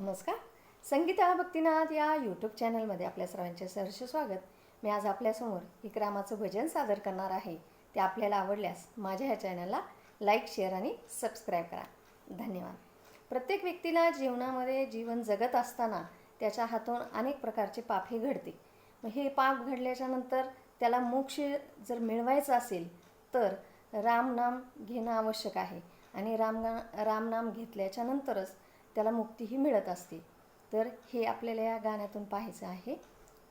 नमस्कार. संगीता भक्तीनाथ या यूट्यूब चॅनलमध्ये आपल्या सर्वांचे सहर्ष स्वागत. मी आज आपल्यासमोर इक्रामाचं भजन सादर करणार आहे. ते आपल्याला आवडल्यास माझ्या ह्या चॅनलला लाईक शेअर आणि सबस्क्राईब करा. धन्यवाद. प्रत्येक व्यक्तीला जीवनामध्ये जीवन जगत असताना त्याच्या हातून अनेक प्रकारचे पापही घडते. मग हे पाप घडल्याच्या नंतर त्याला मोक्ष जर मिळवायचं असेल तर रामनाम घेणं आवश्यक आहे. आणि रामना रामनाम घेतल्याच्या नंतरच त्याला मुक्तीही मिळत असते. तर हे आपल्याला या गाण्यातून पाहायचं आहे.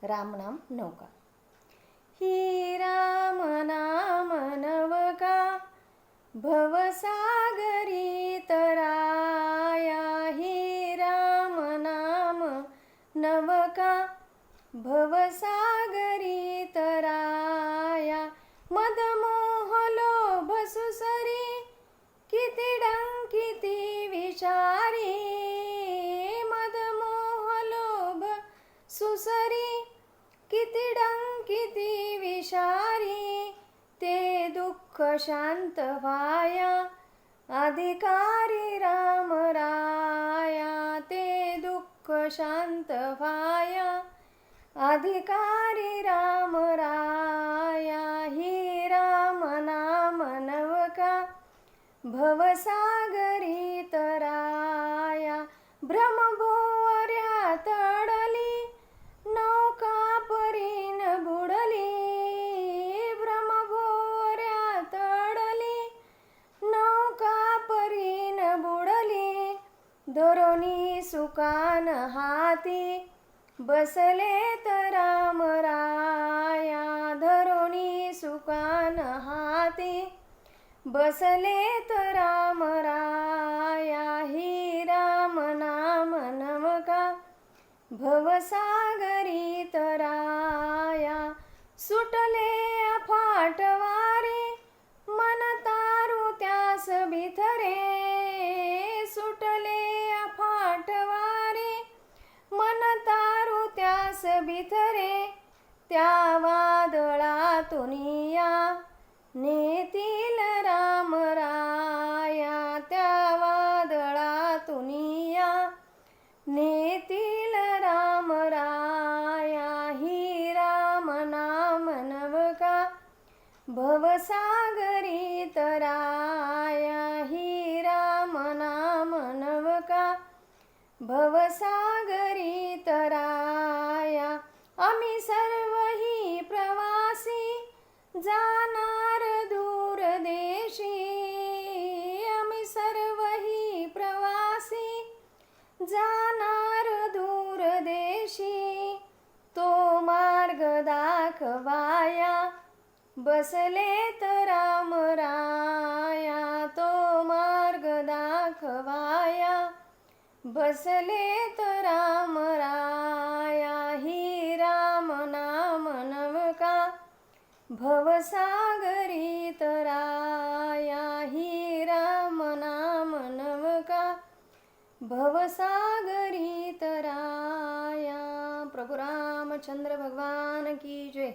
रामनाम नौका. ही राम नाम नवका भवसागरी तराया. ही राम नाम नवका भवसागरी तराया. मदमो संसारी किती डंकिती विषारी ते दुःख शांत व्हाया अधिकारी राम राया ते दुःख शांत व्हाया अधिकारी राम राया ही राम नाम नवका भवसा धरोनी सुकान हाती बसले तर राम राया. धरोनी सुकान हाती बसले तर राम राया. ही राम नाम नमका भवसागरी तराया सुटले फाटवा बिथरे त्या वादळातून या. नेतील राम राया त्या वादळातून या. नेतील राम राया ही राम नाम नवका भवसागरी तराया ही राम नाम नवका भवसागरी दाखवाया बसले तर राम राया तो मार्ग दाखवाया. बसले तर राम राया પ્રભુ રામચંદ્ર ભગવાન કી જય